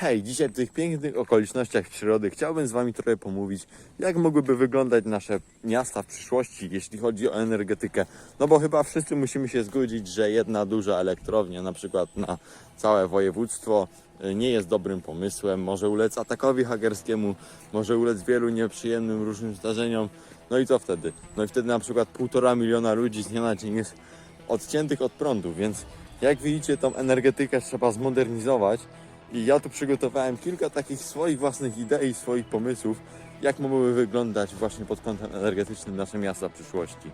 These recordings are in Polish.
Hej, dzisiaj w tych pięknych okolicznościach przyrody chciałbym z Wami trochę pomówić, jak mogłyby wyglądać nasze miasta w przyszłości, jeśli chodzi o energetykę. No bo chyba wszyscy musimy się zgodzić, że jedna duża elektrownia, na przykład na całe województwo, y, nie jest dobrym pomysłem. Może ulec atakowi hakerskiemu, może ulec wielu nieprzyjemnym różnym zdarzeniom. No i co wtedy? No i wtedy na przykład półtora miliona ludzi z dnia na dzień jest odciętych od prądu, więc jak widzicie, tą energetykę trzeba zmodernizować. I ja tu przygotowałem kilka takich swoich własnych idei, swoich pomysłów, jak mogłyby wyglądać właśnie pod kątem energetycznym nasze miasta w przyszłości.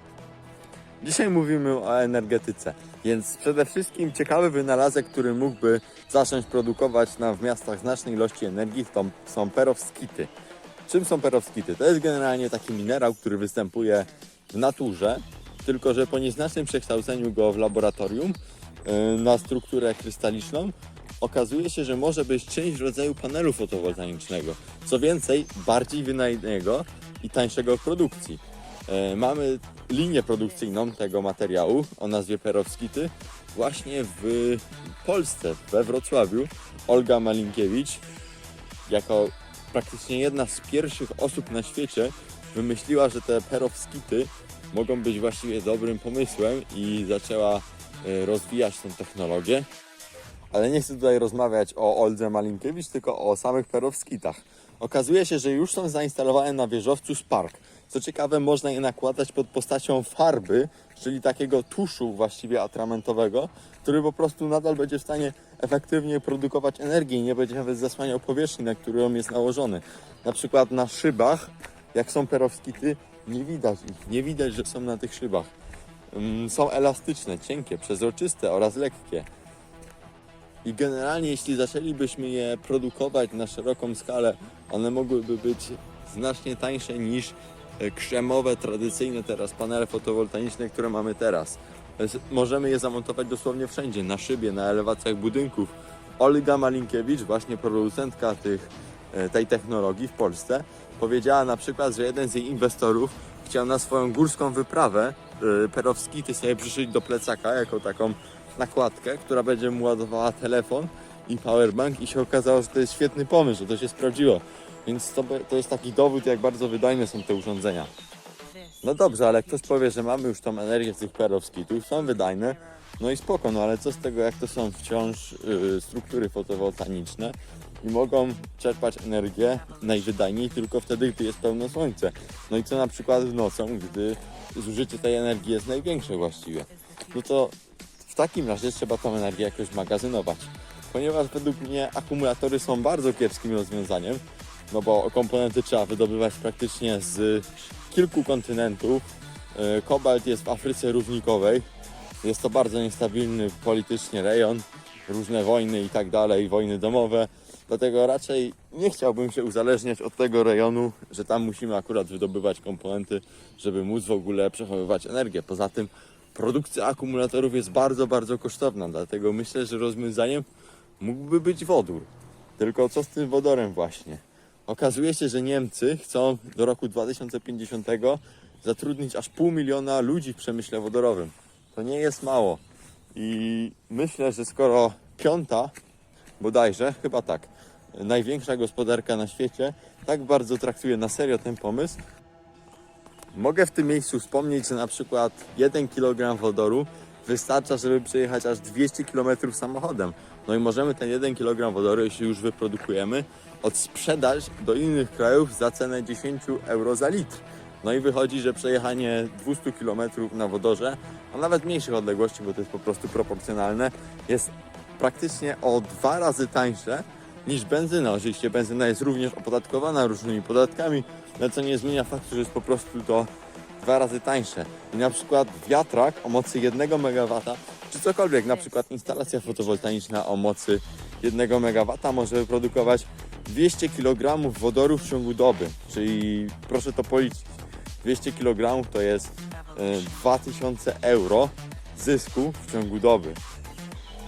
Dzisiaj mówimy o energetyce, więc przede wszystkim ciekawy wynalazek, który mógłby zacząć produkować nam w miastach znaczne ilości energii, to są perowskity. Czym są perowskity? To jest generalnie taki minerał, który występuje w naturze, tylko że po nieznacznym przekształceniu go w laboratorium na strukturę krystaliczną okazuje się, że może być część rodzaju panelu fotowoltaicznego. Co więcej, bardziej wydajnego i tańszego w produkcji. E, Mamy linię produkcyjną tego materiału o nazwie perowskity właśnie w Polsce, we Wrocławiu. Olga Malinkiewicz jako praktycznie jedna z pierwszych osób na świecie wymyśliła, że te perowskity mogą być właściwie dobrym pomysłem i zaczęła e, rozwijać tę technologię. Ale nie chcę tutaj rozmawiać o Oldze Malinkiewicz, tylko o samych perowskitach. Okazuje się, że już są zainstalowane na wieżowcu Spark. Co ciekawe, można je nakładać pod postacią farby, czyli takiego tuszu właściwie atramentowego, który po prostu nadal będzie w stanie efektywnie produkować energię i nie będzie nawet zasłaniał powierzchni, na którą jest nałożony. Na przykład na szybach, jak są perowskity, nie widać ich, nie widać, że są na tych szybach. Mm, Są elastyczne, cienkie, przezroczyste oraz lekkie. I generalnie, jeśli zaczęlibyśmy je produkować na szeroką skalę, one mogłyby być znacznie tańsze niż e, krzemowe, tradycyjne teraz panele fotowoltaiczne, które mamy teraz. Więc możemy je zamontować dosłownie wszędzie, na szybie, na elewacjach budynków. Olga Malinkiewicz, właśnie producentka tych, e, tej technologii w Polsce, powiedziała na przykład, że jeden z jej inwestorów chciał na swoją górską wyprawę e, perowskity sobie przyszyć do plecaka jako taką nakładkę, która będzie mu ładowała telefon i powerbank i się okazało, że to jest świetny pomysł, że to się sprawdziło. Więc to, to jest taki dowód, jak bardzo wydajne są te urządzenia. No dobrze, ale ktoś powie, że mamy już tą energię z tych perowskitów, są wydajne, no i spoko, no ale co z tego, jak to są wciąż yy, struktury fotowoltaiczne i mogą czerpać energię najwydajniej tylko wtedy, gdy jest pełne słońce. No i co na przykład nocą, gdy zużycie tej energii jest największe właściwie. No to w takim razie trzeba tą energię jakoś magazynować. Ponieważ według mnie akumulatory są bardzo kiepskim rozwiązaniem, no bo komponenty trzeba wydobywać praktycznie z kilku kontynentów. Yy, Kobalt jest w Afryce równikowej. Jest to bardzo niestabilny politycznie rejon, różne wojny i tak dalej, wojny domowe. Dlatego raczej nie chciałbym się uzależniać od tego rejonu, że tam musimy akurat wydobywać komponenty, żeby móc w ogóle przechowywać energię. Poza tym produkcja akumulatorów jest bardzo, bardzo kosztowna, dlatego myślę, że rozwiązaniem mógłby być wodór. Tylko co z tym wodorem właśnie? Okazuje się, że Niemcy chcą do roku 2050 zatrudnić aż pół miliona ludzi w przemyśle wodorowym. To nie jest mało. I myślę, że skoro piąta, bodajże, chyba tak, największa gospodarka na świecie, tak bardzo traktuje na serio ten pomysł, Mogę w tym miejscu wspomnieć, że na przykład 1 kg wodoru wystarcza, żeby przejechać aż 200 km samochodem. No i możemy ten 1 kg wodoru, jeśli już wyprodukujemy, odsprzedać do innych krajów za cenę 10 euro za litr. No i wychodzi, że przejechanie 200 km na wodorze, a nawet mniejszych odległości, bo to jest po prostu proporcjonalne, jest praktycznie o dwa razy tańsze niż benzyna. Oczywiście benzyna jest również opodatkowana różnymi podatkami, ale co nie zmienia faktu, że jest po prostu to dwa razy tańsze. I na przykład wiatrak o mocy 1 MW, czy cokolwiek, na przykład instalacja fotowoltaiczna o mocy 1 MW może wyprodukować 200 kg wodoru w ciągu doby. Czyli proszę to policzyć. 200 kg to jest e, 2000 euro zysku w ciągu doby.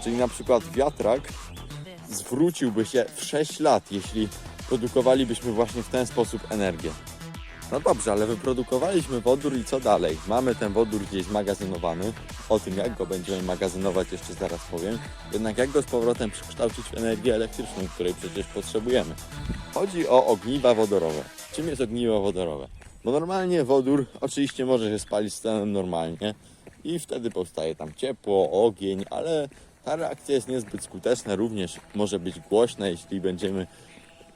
Czyli na przykład wiatrak zwróciłby się w 6 lat, jeśli produkowalibyśmy właśnie w ten sposób energię. No dobrze, ale wyprodukowaliśmy wodór i co dalej? Mamy ten wodór gdzieś zmagazynowany. O tym, jak go będziemy magazynować, jeszcze zaraz powiem. Jednak jak go z powrotem przekształcić w energię elektryczną, której przecież potrzebujemy. Chodzi o ogniwa wodorowe. Czym jest ogniwo wodorowe? Bo normalnie wodór oczywiście może się spalić z tlenem normalnie i wtedy powstaje tam ciepło, ogień, ale ta reakcja jest niezbyt skuteczna, również może być głośna, jeśli będziemy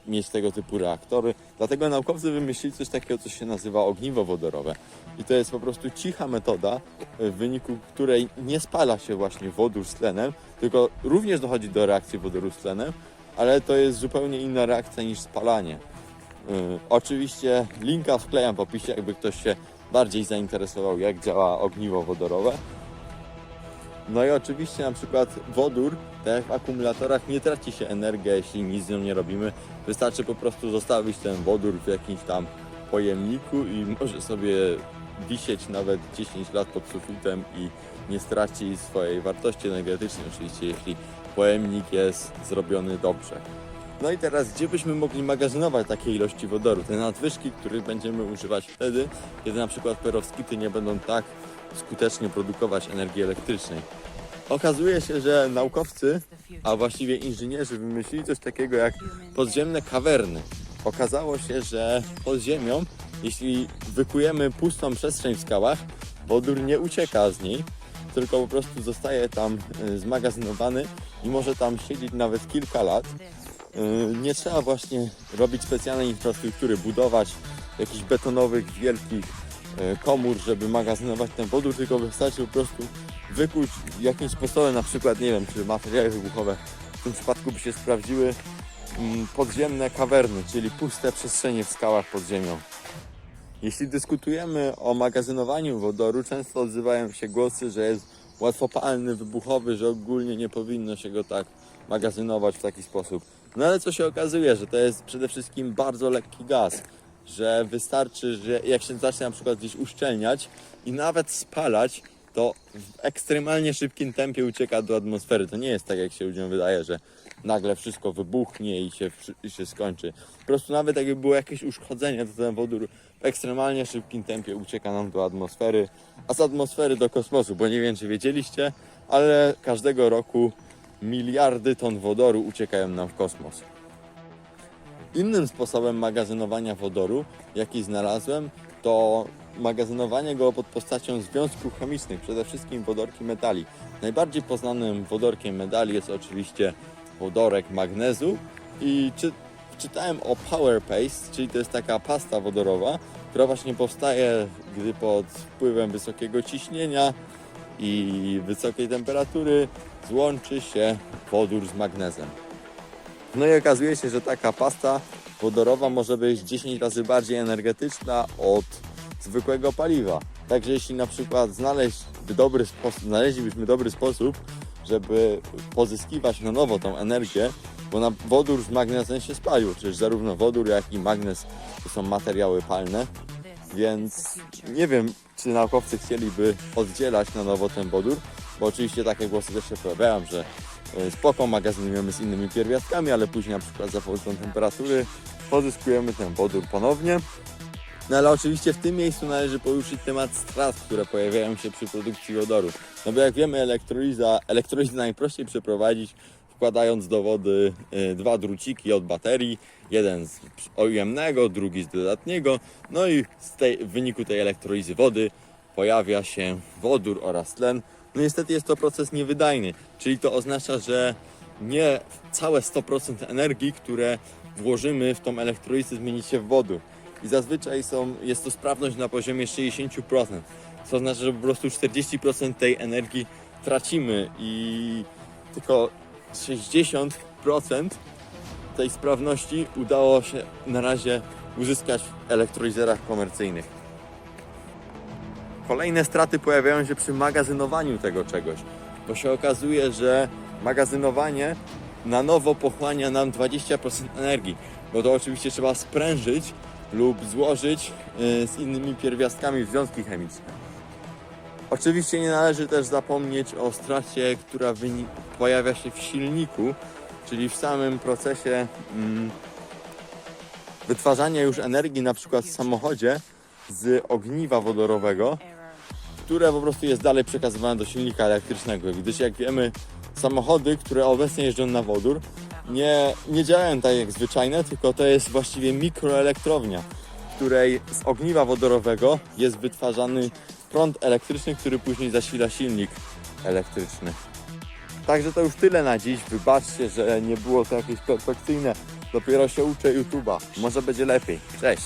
mieć tego typu reaktory. Dlatego naukowcy wymyślili coś takiego, co się nazywa ogniwo wodorowe. I to jest po prostu cicha metoda, w wyniku której nie spala się właśnie wodór z tlenem, tylko również dochodzi do reakcji wodoru z tlenem, ale to jest zupełnie inna reakcja niż spalanie. Yy, oczywiście linka wklejam w opisie, jakby ktoś się bardziej zainteresował, jak działa ogniwo wodorowe. No i oczywiście na przykład wodór, tak jak w akumulatorach, nie traci się energia, jeśli nic z nią nie robimy. Wystarczy po prostu zostawić ten wodór w jakimś tam pojemniku i może sobie wisieć nawet 10 lat pod sufitem i nie straci swojej wartości energetycznej, oczywiście jeśli pojemnik jest zrobiony dobrze. No i teraz, gdzie byśmy mogli magazynować takie ilości wodoru? Te nadwyżki, których będziemy używać wtedy, kiedy na przykład perowskity nie będą tak skutecznie produkować energii elektrycznej. Okazuje się, że naukowcy, a właściwie inżynierzy wymyślili coś takiego jak podziemne kawerny. Okazało się, że pod ziemią, jeśli wykujemy pustą przestrzeń w skałach, wodór nie ucieka z niej, tylko po prostu zostaje tam y, zmagazynowany i może tam siedzieć nawet kilka lat. Y, Nie trzeba właśnie robić specjalnej infrastruktury, budować jakichś betonowych, wielkich y, komór, żeby magazynować ten wodór, tylko wystarczy po prostu wykuć jakimś sposobem, na przykład, nie wiem, czy materiały wybuchowe w tym przypadku by się sprawdziły, mm, podziemne kawerny, czyli puste przestrzenie w skałach pod ziemią. Jeśli dyskutujemy o magazynowaniu wodoru, często odzywają się głosy, że jest łatwopalny, wybuchowy, że ogólnie nie powinno się go tak magazynować w taki sposób. No ale co się okazuje, że to jest przede wszystkim bardzo lekki gaz, że wystarczy, że jak się zacznie na przykład gdzieś uszczelniać i nawet spalać, to w ekstremalnie szybkim tempie ucieka do atmosfery. To nie jest tak, jak się ludziom wydaje, że nagle wszystko wybuchnie i się, i się skończy. Po prostu nawet jakby było jakieś uszkodzenie, to ten wodór w ekstremalnie szybkim tempie ucieka nam do atmosfery, a z atmosfery do kosmosu, bo nie wiem, czy wiedzieliście, ale każdego roku miliardy ton wodoru uciekają nam w kosmos. Innym sposobem magazynowania wodoru, jaki znalazłem, to magazynowanie go pod postacią związków chemicznych, przede wszystkim wodorki metali. Najbardziej poznanym wodorkiem metali jest oczywiście wodorek magnezu i czy, czytałem o Power Paste, czyli to jest taka pasta wodorowa, która właśnie powstaje, gdy pod wpływem wysokiego ciśnienia i wysokiej temperatury złączy się wodór z magnezem. No i okazuje się, że taka pasta wodorowa może być 10 razy bardziej energetyczna od zwykłego paliwa. Także jeśli na przykład znaleźć dobry sposób, znaleźlibyśmy dobry sposób, żeby pozyskiwać na nowo tą energię, bo na wodór z magnezem się spalił, przecież zarówno wodór, jak i magnez to są materiały palne, więc nie wiem, czy naukowcy chcieliby oddzielać na nowo ten wodór, bo oczywiście takie głosy też się pojawiają, że e, spoko magazynujemy z innymi pierwiastkami, ale później na przykład za pomocą temperatury pozyskujemy ten wodór ponownie. No ale oczywiście w tym miejscu należy poruszyć temat strat, które pojawiają się przy produkcji wodoru. No bo jak wiemy, elektroliza, elektrolizę najprościej przeprowadzić wkładając do wody y, dwa druciki od baterii, jeden z ujemnego, drugi z dodatniego, no i tej, w wyniku tej elektrolizy wody pojawia się wodór oraz tlen. No niestety jest to proces niewydajny, czyli to oznacza, że nie całe 100% energii, które włożymy w tą elektrolizę zmieni się w wodór. I zazwyczaj są, jest to sprawność na poziomie 60%, co oznacza, że po prostu 40% tej energii tracimy i tylko 60% tej sprawności udało się na razie uzyskać w elektrolizerach komercyjnych. Kolejne straty pojawiają się przy magazynowaniu tego czegoś, bo się okazuje, że magazynowanie na nowo pochłania nam 20% energii, bo to oczywiście trzeba sprężyć lub złożyć y, z innymi pierwiastkami w związki chemiczne. Oczywiście nie należy też zapomnieć o stracie, która pojawia się w silniku, czyli w samym procesie mm, wytwarzania już energii, na przykład w samochodzie z ogniwa wodorowego, które po prostu jest dalej przekazywane do silnika elektrycznego. Gdyż jak wiemy, samochody, które obecnie jeżdżą na wodór, nie, nie działają tak jak zwyczajne, tylko to jest właściwie mikroelektrownia, w której z ogniwa wodorowego jest wytwarzany prąd elektryczny, który później zasila silnik elektryczny. Także to już tyle na dziś. Wybaczcie, że nie było to jakieś perfekcyjne. Dopiero się uczę YouTube'a. Może będzie lepiej. Cześć!